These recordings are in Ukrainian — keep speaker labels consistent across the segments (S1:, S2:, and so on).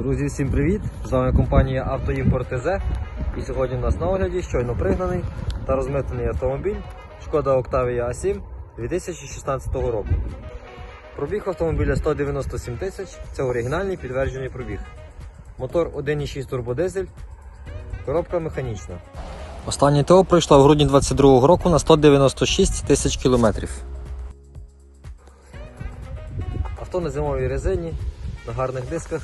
S1: Друзі, всім привіт! З вами компанія Автоімпорт ТЗ. І сьогодні у нас на огляді щойно пригнаний та розмитнений автомобіль Шкода Octavia A7 2016 року. Пробіг автомобіля 197 тисяч, це оригінальний підтверджений пробіг. Мотор 1,6 турбодизель, коробка механічна. Останнє ТО пройшло в грудні 2022 року на 196 тисяч кілометрів. Авто на зимовій резині, на гарних дисках.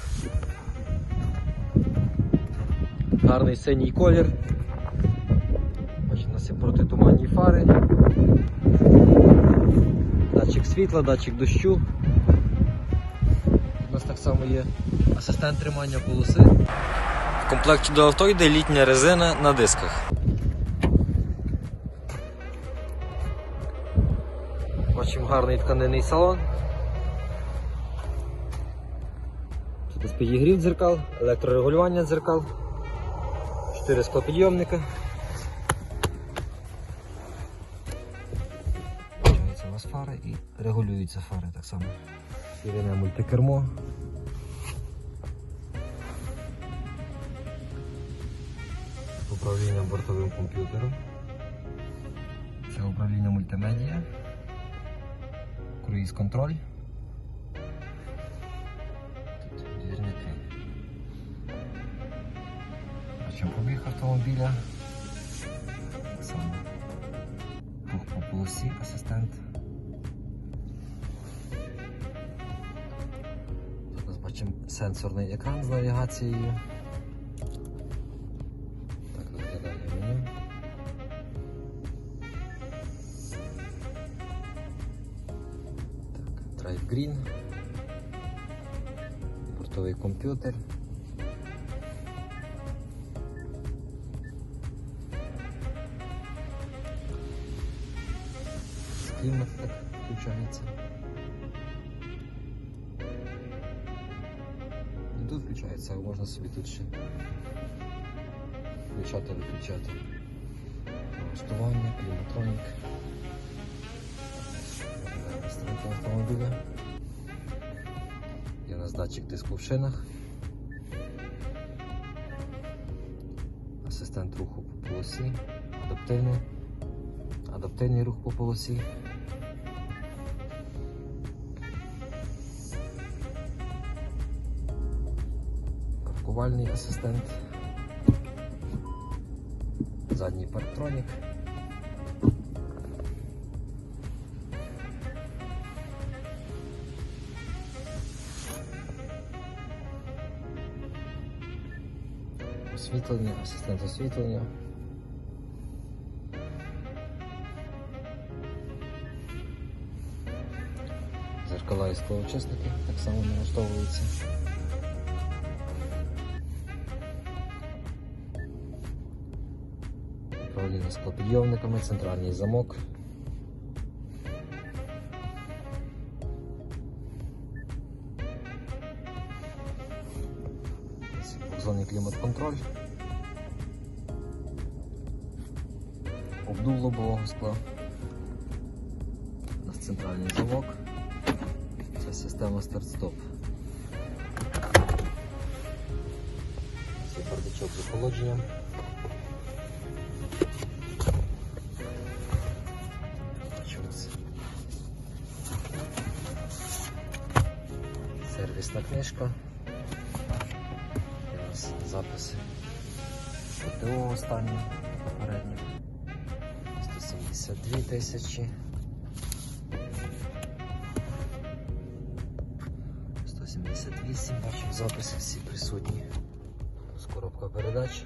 S1: Гарний синій колір. Бачимо, у нас є протитуманні фари. Датчик світла, датчик дощу. У нас так само є асистент тримання полоси. В комплекті до авто йде літня резина на дисках. Бачимо гарний тканинний салон. Тут підігрів дзеркал, електрорегулювання дзеркал, 4 склопідйомника. Включаються у нас фари і регулюються фари так само. Сіріне мультикермо. Управління бортовим комп'ютером. Це управління мультимедіа. Круїз контроль. Бачимо побіг автомобіля. Рух по полосі асистент. У бачимо сенсорний екран з навігацією. Так виглядає Green. Бортовий комп'ютер. Клімат так включається. І тут включається, а можна собі тут ще включати, виключати. Налаштування, кліматронік. Настройка автомобіля. Є у нас датчик тиску в шинах. Асистент руху по полосі, адаптивний, адаптивний рух по полосі. Паркувальний асистент. Задній парктронік. Освітлення, асистент освітлення. Зеркала і склоочисники так само налаштовуються. Управління склопідйомниками, центральний замок. Зоні клімат-контроль. Обдув лобового скла. У нас центральний замок. Це система старт-стоп. Це бардачок з охолодженням. Сервісна книжка. У нас записи. ПТО останні попередні. 172 тисячі. 178, бачу, записи всі присутні. Ось коробка передач.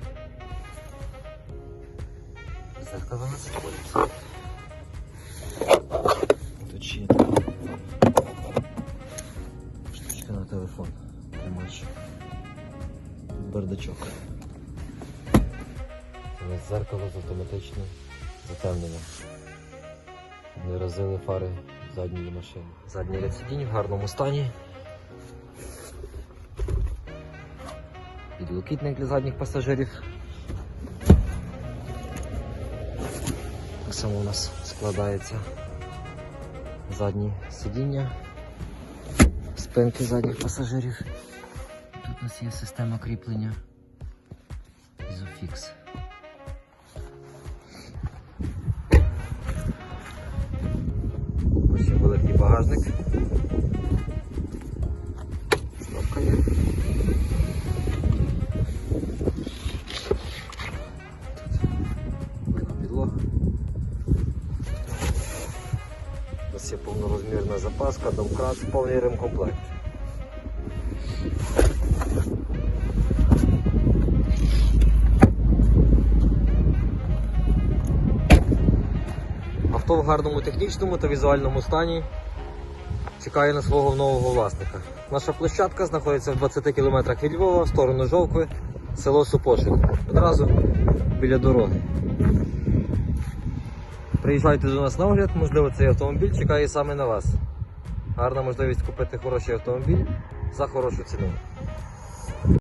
S1: Заходить. Тут ще телефон. Тримач. Бардачок. Зеркало з автоматичним затемненням. Не розили фари задньої машини. Задній ряд сидінь в гарному стані. Підлокітник для задніх пасажирів. Так само у нас складається задні сидіння, спинки задніх пасажирів. Тут у нас є система кріплення Isofix. Ось великий багажник. Запаска, домкрат, повний ремкомплект. Авто в гарному технічному та візуальному стані чекає на свого нового власника. Наша площадка знаходиться в 20 км від Львова в сторону Жовкви, село Супошин. Одразу біля дороги. Приїжджайте до нас на огляд, можливо, цей автомобіль чекає саме на вас. Гарна можливість купити хороший автомобіль за хорошу ціну.